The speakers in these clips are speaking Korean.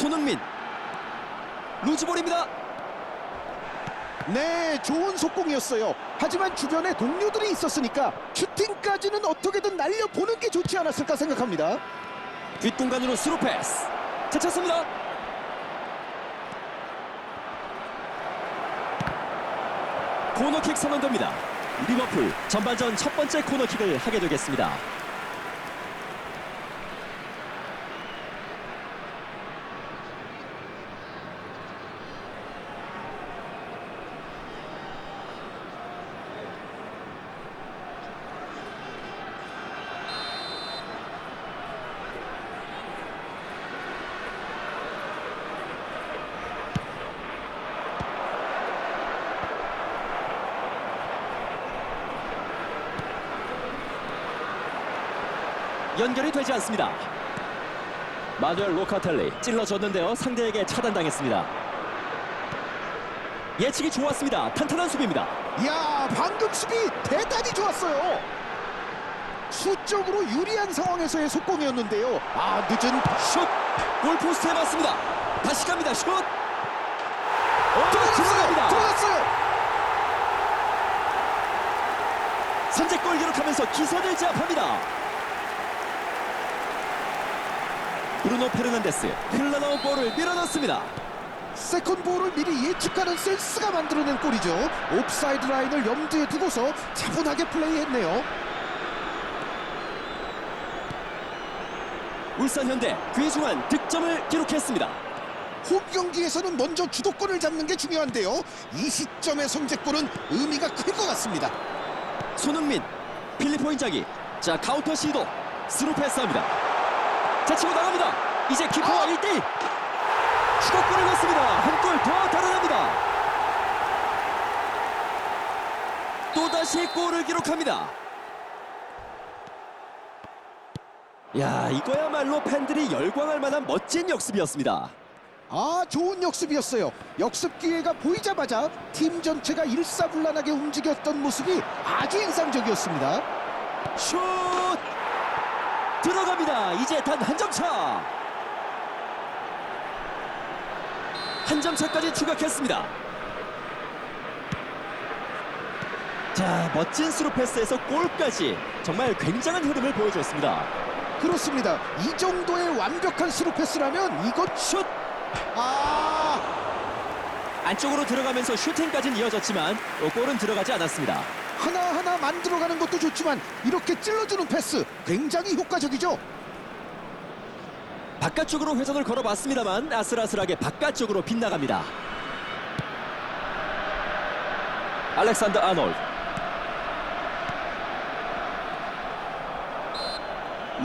손흥민 루즈볼입니다. 네, 좋은 속공이었어요. 하지만 주변에 동료들이 있었으니까 슈팅까지는 어떻게든 날려보는 게 좋지 않았을까 생각합니다. 뒷공간으로 스루 패스. 제쳤습니다. 코너킥 선언됩니다. 리버풀 전반전 첫 번째 코너킥을 하게 되겠습니다. 연결이 되지 않습니다. 마누엘 로카텔리 찔러줬는데요. 상대에게 차단당했습니다. 예측이 좋았습니다. 탄탄한 수비입니다. 이야, 방금 수비 대단히 좋았어요. 수적으로 유리한 상황에서의 속공이었는데요. 아, 늦은 슛! 골포스트에 맞습니다. 다시 갑니다. 슛! 어, 들어갔어요. 들어갔어요. 선제골 기록하면서 기선을 제압합니다. 브루노 페르난데스 흘러나온 볼을 밀어넣습니다. 세컨 볼을 미리 예측하는 센스가 만들어낸 골이죠. 옵사이드 라인을 염두에 두고서 차분하게 플레이했네요. 울산 현대 귀중한 득점을 기록했습니다. 홈 경기에서는 먼저 주도권을 잡는 게 중요한데요. 이 시점의 선제골은 의미가 클 것 같습니다. 손흥민, 필리포 인자기. 자 카운터 시도 스루 패스합니다. 자 치고 나갑니다. 이제 키퍼와 아! 1대1 추가골을 넣습니다. 한 골 더 달아납니다. 또다시 골을 기록합니다. 야 이거야말로 팬들이 열광할 만한 멋진 역습이었습니다. 아 좋은 역습이었어요. 역습 기회가 보이자마자 팀 전체가 일사불란하게 움직였던 모습이 아주 인상적이었습니다. 슛 들어갑니다. 이제 단 한 점 차. 한 점 차까지 추격했습니다. 자 멋진 스루 패스에서 골까지 정말 굉장한 흐름을 보여줬습니다. 그렇습니다. 이 정도의 완벽한 스루 패스라면 이것 슛 아 안쪽으로 들어가면서 슈팅까지는 이어졌지만 어, 골은 들어가지 않았습니다. 하나하나 만들어가는 것도 좋지만 이렇게 찔러주는 패스 굉장히 효과적이죠. 바깥쪽으로 회전을 걸어봤습니다만 아슬아슬하게 바깥쪽으로 빗나갑니다. 알렉산더 아놀드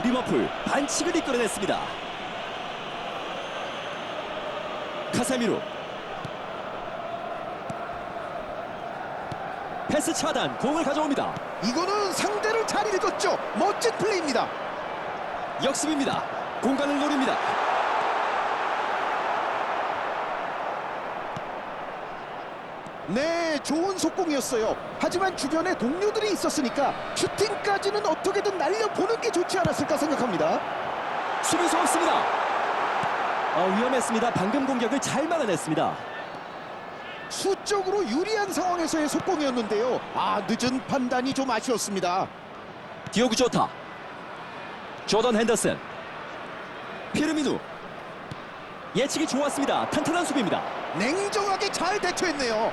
리버풀 반칙을 이끌어냈습니다. 카세미로 패스 차단 공을 가져옵니다. 이거는 상대를 잘 읽었죠. 멋진 플레이입니다. 역습입니다. 공간을 노립니다. 네, 좋은 속공이었어요. 하지만 주변에 동료들이 있었으니까 슈팅까지는 어떻게든 날려보는 게 좋지 않았을까 생각합니다. 수비수 없습니다. 어, 위험했습니다. 방금 공격을 잘 막아냈습니다. 수적으로 유리한 상황에서의 속공이었는데요. 아, 늦은 판단이 좀 아쉬웠습니다. 디오그 조타 조던 핸더슨 피르미누 예측이 좋았습니다. 탄탄한 수비입니다. 냉정하게 잘 대처했네요.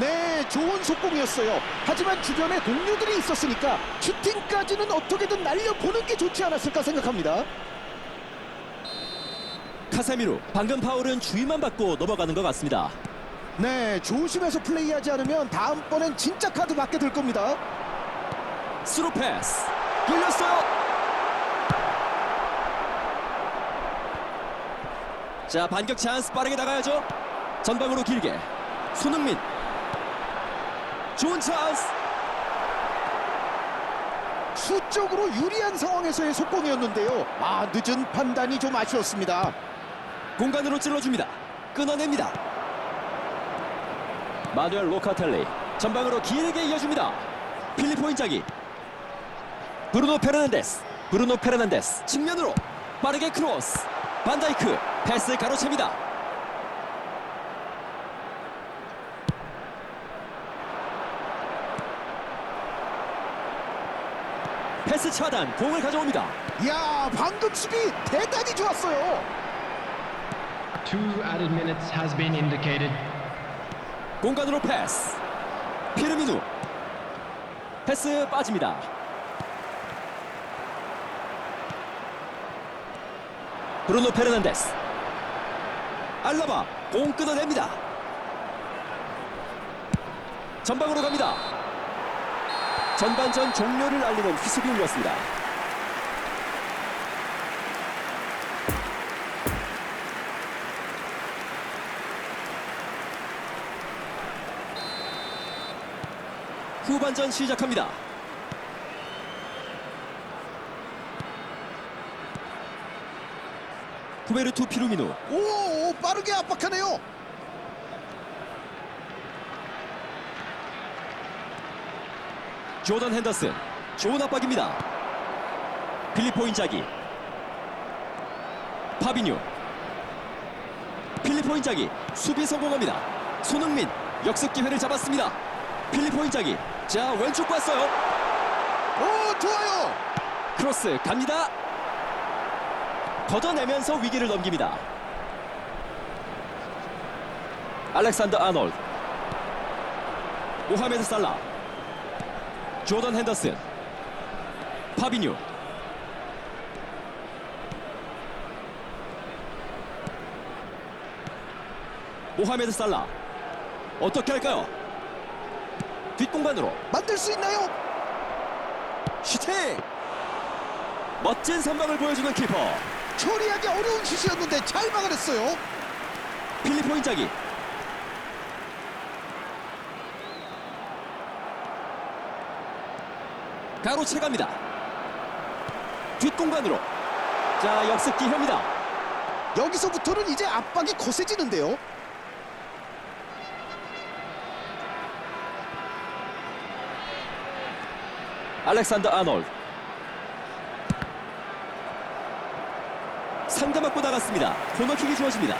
네, 좋은 속공이었어요. 하지만 주변에 동료들이 있었으니까 슈팅까지는 어떻게든 날려보는 게 좋지 않았을까 생각합니다. 카세미루 방금 파울은 주의만 받고 넘어가는 것 같습니다. 네, 조심해서 플레이하지 않으면 다음번엔 진짜 카드 받게 될 겁니다. 스루 패스 돌렸어요. 자 반격 찬스 빠르게 나가야죠. 전방으로 길게 손흥민 좋은 찬스 수적으로 유리한 상황에서의 속공이었는데요. 아, 늦은 판단이 좀 아쉬웠습니다. 공간으로 찔러줍니다. 끊어냅니다. 마누엘 로카텔리 전방으로 길게 이어줍니다. 필리포 인자기 브루노 페르난데스 브루노 페르난데스 측면으로 빠르게 크로스 반다이크 패스 가로챕니다. 패스 차단 공을 가져옵니다. 야 방금 수비 대단히 좋았어요. Two added minutes has been indicated. 공간으로 패스. 피르미누 패스 빠집니다. 브루노 페르난데스 알라바 공 끊어냅니다. 전방으로 갑니다. 전반전 종료를 알리는 희소이 울렸습니다. 후반전 시작합니다. 후베르투 피루미누 오, 오 빠르게 압박하네요. 조던 핸더슨 좋은 압박입니다. 필리포 인자기 파비뉴 필리포 인자기 수비 성공합니다. 손흥민 역습 기회를 잡았습니다. 필리포 인자기 자 왼쪽 봤어요. 오 좋아요. 크로스 갑니다. 걷어내면서 위기를 넘깁니다. 알렉산더 아놀드 모하메드 살라 조던 핸더슨 파비뉴 모하메드 살라 어떻게 할까요? 뒷공간으로 만들 수 있나요? 슈팅! 멋진 선방을 보여주는 키퍼 처리하기 어려운 슛이었는데 잘 막아냈어요. 필리포 인자기 가로채 갑니다 뒷공간으로 자 역습 기회입니다 여기서부터는 이제 압박이 거세지는데요. 알렉산더 아놀드. 상대 맞고 나갔습니다. 코너킥이 주어집니다.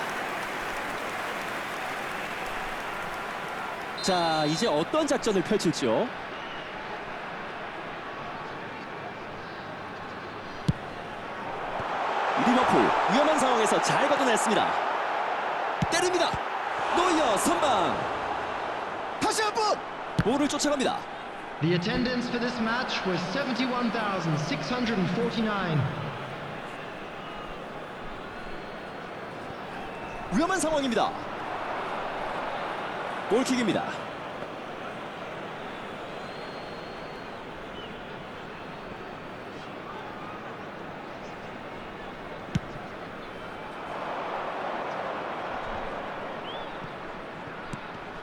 자 이제 어떤 작전을 펼칠지요? 리버풀 위험한 상황에서 잘 걷어냈습니다. 때립니다. 노이어 선방. 다시 한 번! 볼을 쫓아갑니다 The attendance for this match was 71,649. 위험한 상황입니다. 골킥입니다.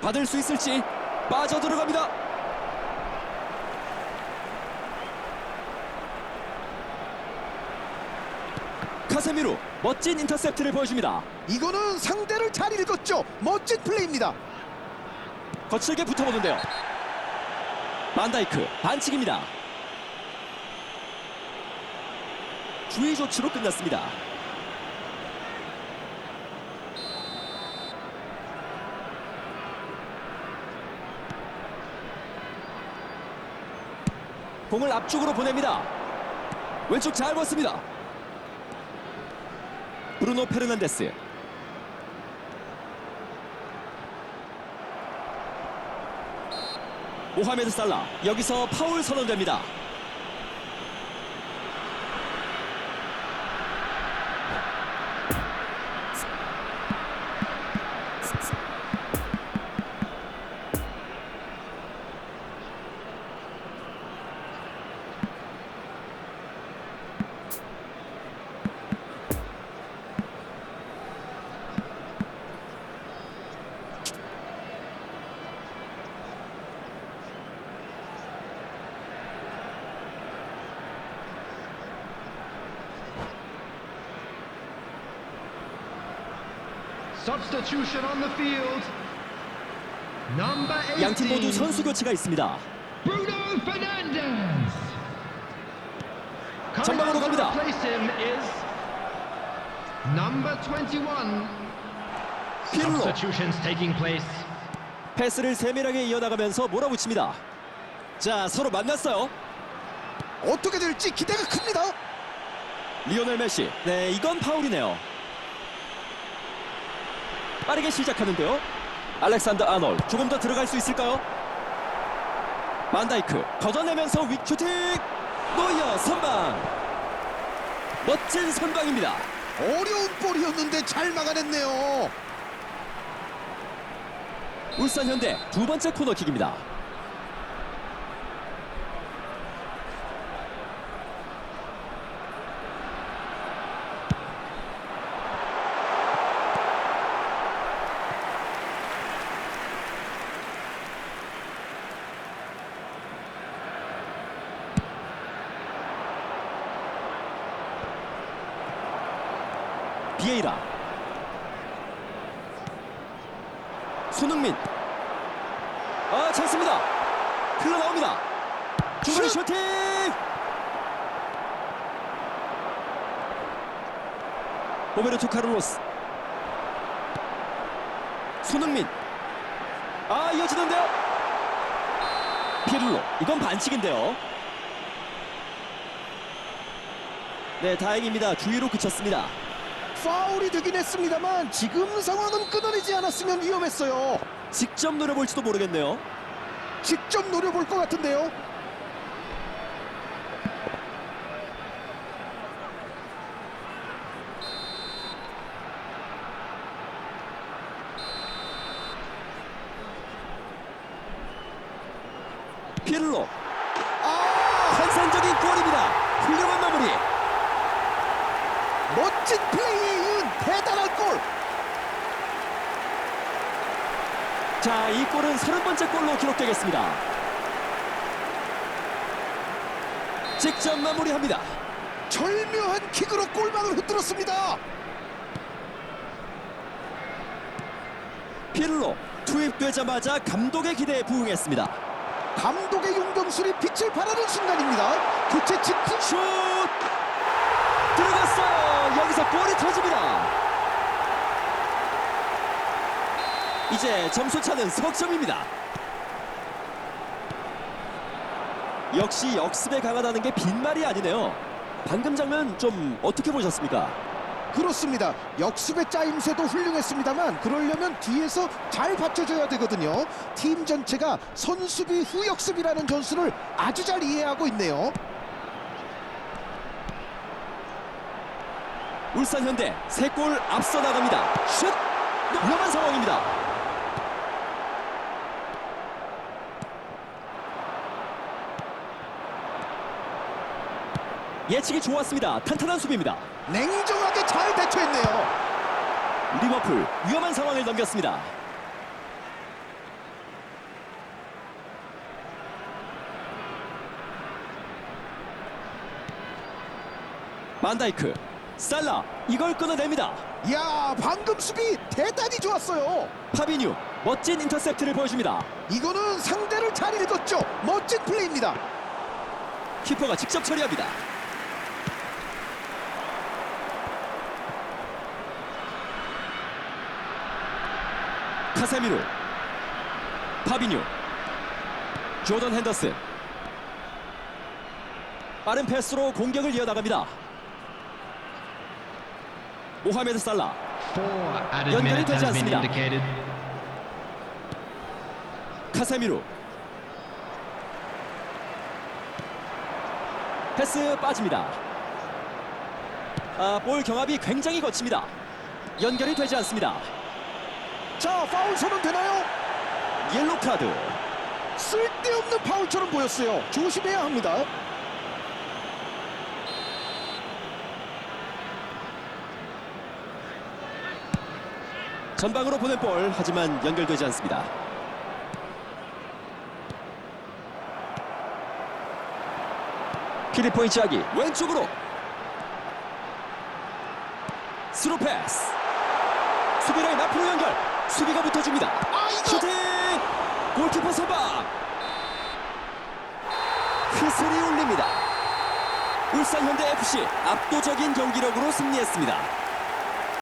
받을 수 있을지 빠져 들어갑니다. 카세미로 멋진 인터셉트를 보여줍니다. 이거는 상대를 잘 읽었죠. 멋진 플레이입니다. 거칠게 붙어보는데요. 반다이크 반칙입니다. 주의 조치로 끝났습니다. 공을 앞쪽으로 보냅니다. 왼쪽 잘 봤습니다. 브루노 페르난데스 모하메드 살라 여기서 파울 선언됩니다. 양팀 모두 선수 교체가 있습니다. 전방으로 갑니다. replace him is Number 21. pirlo Substitutions taking place. 패스를 세밀하게 이어나가면서 몰아붙입니다. 자 서로 만났어요. 어떻게 될지 기대가 큽니다. 리오넬 메시. 네, 이건 파울이네요. 빠르게 시작하는데요. 알렉산더 아놀 조금 더 들어갈 수 있을까요? 만다이크 걷어내면서 윗슈팅 노이어 선방 멋진 선방입니다. 어려운 볼이었는데 잘 막아냈네요. 울산 현대 두 번째 코너킥입니다. 비에이라. 손흥민. 아 찬스입니다. 흘러나옵니다. 중거리 슛! 슈팅! 오베르토 카를로스. 손흥민. 아 이어지는데요. 피를로. 이건 반칙인데요. 네 다행입니다. 주위로 그쳤습니다 파울이 되긴 했습니다만 지금 상황은 끊어내지 않았으면 위험했어요. 직접 노려볼지도 모르겠네요. 직접 노려볼 것 같은데요. 피를로. 아! 환상적인 골입니다. 훌륭한 마무리. 멋진 플레이에 이은 대단한 골. 자, 이 골은 30번째 골로 기록되겠습니다. 직접 마무리합니다. 절묘한 킥으로 골망을 흔들었습니다. 피를로 투입되자마자 감독의 기대에 부응했습니다. 감독의 용병술이 빛을 발하는 순간입니다. 교체 직후 슛! 들어갔어요. 여기서 골이 터집니다. 이제 점수 차는 석점입니다. 역시 역습에 강하다는 게 빈말이 아니네요. 방금 장면 좀 어떻게 보셨습니까? 그렇습니다. 역습의 짜임새도 훌륭했습니다만 그러려면 뒤에서 잘 받쳐줘야 되거든요. 팀 전체가 선수비 후 역습이라는 전술을 아주 잘 이해하고 있네요. 울산 현대 세 골 앞서 나갑니다. 슛! 위험한 상황입니다. 예측이 좋았습니다. 탄탄한 수비입니다. 냉정하게 잘 대처했네요. 리버풀 위험한 상황을 넘겼습니다. 만다이크, 살라 이걸 끊어냅니다. 야 방금 수비 대단히 좋았어요. 파비뉴 멋진 인터셉트를 보여줍니다. 이거는 상대를 잘 읽었죠. 멋진 플레이입니다. 키퍼가 직접 처리합니다. 카세미로 파비뉴 조던 핸더슨 빠른 패스로 공격을 이어나갑니다. 모하메드 살라 연결이 되지 않습니다. 카세미로 패스 빠집니다. 아, 볼 경합이 굉장히 거칩니다. 연결이 되지 않습니다. 자 파울 선언 되나요? 옐로 카드. 쓸데없는 파울처럼 보였어요. 조심해야 합니다. 전방으로 보낸 볼 하지만 연결되지 않습니다. 피리포 인치하기 왼쪽으로 스루 패스 수비라인 앞으로 연결 수비가 붙어줍니다. 아 슈팅! 골키퍼 선방! 휘슬이 울립니다. 울산 현대 FC 압도적인 경기력으로 승리했습니다